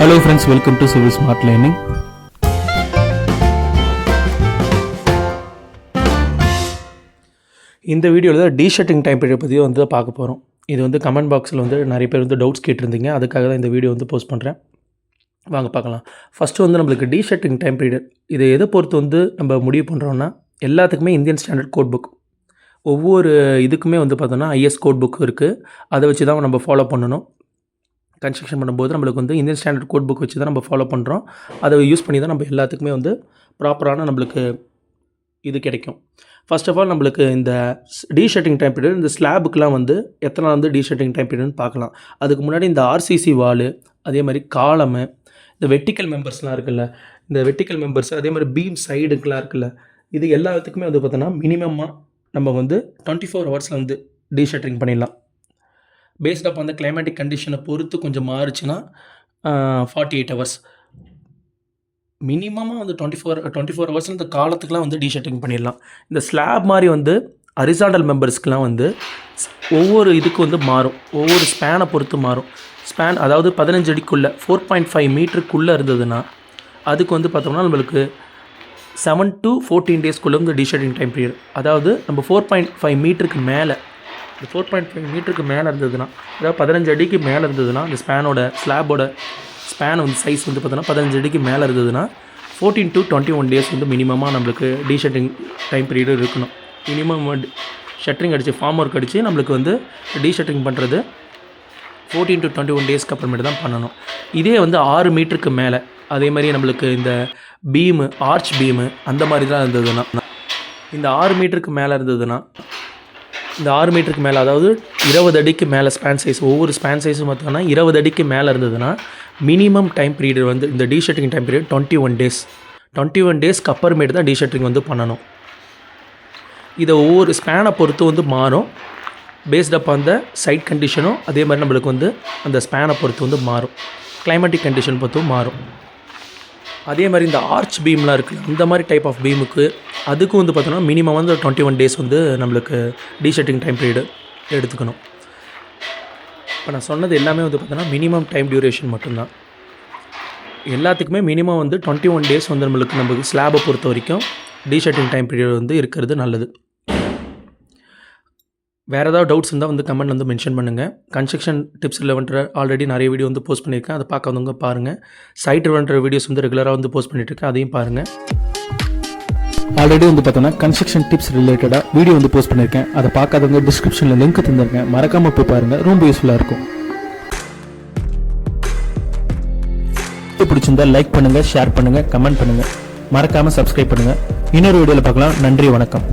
Hello friends welcome to civil smart learning இந்த வீடியோவில் தான் டீஷர்ட்டிங் டைம் பீரியட் பற்றி வந்து பார்க்க போகிறோம் இது வந்து கமெண்ட் பாக்ஸில் வந்து நிறைய பேர் வந்து டவுட்ஸ் கேட்டிருந்தீங்க. அதுக்காக தான் இந்த வீடியோ வந்து போஸ்ட் பண்ணுறேன் வாங்க பார்க்கலாம். ஃபஸ்ட்டு வந்து நம்மளுக்கு டீஷர்ட்டிங் டைம் பீரியட் இதை எதை பொறுத்து வந்து நம்ம முடிவு பண்ணுறோன்னா எல்லாத்துக்குமே இந்தியன் ஸ்டாண்டர்ட் கோட் புக் ஒவ்வொரு இதுக்குமே வந்து பார்த்தோன்னா ஐஎஸ் கோட் புக் இருக்குது அதை வச்சு தான் நம்ம ஃபாலோ பண்ணணும். கன்ஸ்ட்ரக்ஷன் பண்ணும்போது நம்மளுக்கு வந்து இந்தியன் ஸ்டாண்டர்ட் கோட் புக் வச்சு தான் நம்ம ஃபாலோ பண்ணுறோம் அதை யூஸ் பண்ணி தான் நம்ம எல்லாத்துக்குமே வந்து ப்ராப்பரான நம்மளுக்கு இது கிடைக்கும். ஃபர்ஸ்ட் ஆஃப் ஆல் நம்மளுக்கு இந்த டீ ஷர்ட்டிங் டைம் பீரியட் இந்த ஸ்லாபுக்கெலாம் வந்து எத்தனை வந்து டீ ஷர்ட்டிங் டைம் பீரியட்னு பார்க்கலாம். அதுக்கு முன்னாடி இந்த ஆர்சிசி வாலு அதே மாதிரி காலமு இந்த வெட்டிக்கல் மெம்பர்ஸ்லாம் இருக்குல்ல இந்த வெட்டிக்கல் மெம்பர்ஸ் அதே மாதிரி பீம் சைடுக்கெலாம் இருக்குல்ல இது எல்லாத்துக்குமே வந்து பார்த்தோன்னா மினிமமாக நம்ம வந்து டுவெண்ட்டி ஃபோர் ஹவர்ஸில் வந்து டீ ஷர்ட்டிங் பண்ணிடலாம். பேஸ்ட் அப் அந்த கிளைமேட்டிக் கண்டிஷனை பொறுத்து கொஞ்சம் மாறுச்சுன்னா ஃபார்ட்டி எயிட் ஹவர்ஸ் மினிமமாக வந்து twenty four twenty four hours இந்த காலத்துக்குலாம் வந்து டீஷர்ட்டிங் பண்ணிடலாம். இந்த ஸ்லாப் மாதிரி வந்து அரிசாண்டல் மெம்பர்ஸ்க்குலாம் வந்து ஒவ்வொரு இதுக்கு வந்து மாறும். ஒவ்வொரு ஸ்பேனை பொறுத்து மாறும். ஸ்பேன் அதாவது பதினஞ்சு அடிக்குள்ளே ஃபோர் பாயிண்ட் ஃபைவ் மீட்டருக்குள்ளே இருந்ததுன்னா அதுக்கு வந்து பார்த்தோம்னா நம்மளுக்கு செவன் டு ஃபோர்டீன் டேஸ்க்குள்ளே வந்து டீஷர்ட்டிங் டைம் பீரியட் அதாவது நம்ம ஃபோர் பாயிண்ட் ஃபைவ் மீட்டருக்கு மேலே இந்த ஃபோர் பாயிண்ட் ஃபைவ் மீட்டருக்கு மேலே இருந்ததுன்னா அதாவது பதினஞ்சு அடிக்கு மேலே இருந்ததுன்னா இந்த ஸ்பேனோட ஸ்லாபோட ஸ்பேன் வந்து சைஸ் வந்து பார்த்தோன்னா பதினஞ்சு அடிக்கு மேலே இருந்ததுன்னா fourteen to twenty one days வந்து மினிமமாக நம்மளுக்கு டீஷர்ட்டிங் டைம் பீரியட் இருக்கணும். மினிமம் ஷட்டரிங் அடித்து ஃபார்ம் ஒர்க் அடித்து நம்மளுக்கு வந்து டீஷர்ட்டிங் பண்ணுறது ஃபோர்டீன் டு டுவெண்ட்டி ஒன் டேஸ்க்கு அப்புறமேட்டு தான் பண்ணணும். இதே வந்து ஆறு மீட்டருக்கு மேலே அதே மாதிரி நம்மளுக்கு இந்த பீமு ஆர்ச் பீமு அந்த மாதிரி தான் இருந்ததுன்னா இந்த ஆறு மீட்டருக்கு மேலே இருந்ததுன்னா இந்த ஆறு மீட்டருக்கு மேலே அதாவது இருபது அடிக்கு மேலே ஸ்பேன் சைஸ் ஒவ்வொரு ஸ்பேன் சைஸும் பார்த்தோன்னா இருபது அடிக்கு மேலே இருந்ததுன்னா மினிமம் டைம் பீரியட் வந்து இந்த deshuttering time period twenty one days twenty one டேஸ்க்கு அப்புறமேட்டு தான் டீஷர்ட்டிங் வந்து பண்ணணும். இதை ஒவ்வொரு ஸ்பேனை பொறுத்து வந்து மாறும். பேஸ்ட் அப் அந்த சைட் கண்டிஷனும் அதே மாதிரி நம்மளுக்கு வந்து அந்த ஸ்பேனை பொறுத்து வந்து மாறும். கிளைமேட்டிக் கண்டிஷன் பொறுத்தும் மாறும். அதே மாதிரி இந்த ஆர்ச் பீம்லாம் இருக்குல்ல அந்த மாதிரி டைப் ஆஃப் பீமுக்கு அதுக்கும் வந்து பார்த்தோன்னா மினிமம் வந்து டுவெண்ட்டி ஒன் டேஸ் வந்து நம்மளுக்கு டீஷர்ட்டிங் டைம் பீரியடு எடுத்துக்கணும். இப்போ நான் சொன்னது எல்லாமே வந்து பார்த்தோன்னா மினிமம் டைம் டியூரேஷன் மட்டும்தான். எல்லாத்துக்குமே மினிமம் வந்து டுவெண்ட்டி ஒன் டேஸ் வந்து நம்மளுக்கு நமக்கு ஸ்லாபை பொறுத்த வரைக்கும் டீஷர்ட்டிங் டைம் பீரியட் வந்து இருக்கிறது நல்லது. வேறு ஏதாவது டவுட்ஸ் இருந்தால் வந்து கமெண்ட் வந்து மென்ஷன் பண்ணுங்கள் கன்ஸ்ட்ரக்ஷன் டிப்ஸ் ரிலவெண்ட்ற ஆல்ரெடி நிறைய வீடியோ வந்து போஸ்ட் பண்ணியிருக்கேன். அதை பார்க்காதவங்க பாருங்கள் சைட் ரிலவெண்ட்ற வீடியோஸ் வந்து ரெகுலராக வந்து போஸ்ட் பண்ணிட்டுருக்கேன் அதையும் பாருங்கள் ஆல்ரெடி வந்து பார்த்தோன்னா கன்ஸ்ட்ரக்ஷன் டிப்ஸ் ரிலேட்டடாக வீடியோ வந்து போஸ்ட் பண்ணியிருக்கேன். அதை பார்க்காதவங்க டிஸ்கிரிப்ஷனில் லிங்க் தந்திருக்கேன். மறக்காமல் போய் பாருங்கள் ரொம்ப யூஸ்ஃபுல்லாக இருக்கும். பிடிச்சிருந்தா லைக் பண்ணுங்கள் ஷேர் பண்ணுங்கள் கமெண்ட் பண்ணுங்கள் மறக்காமல் சப்ஸ்கிரைப் பண்ணுங்கள் இன்னொரு வீடியோவில் பார்க்கலாம். நன்றி வணக்கம்.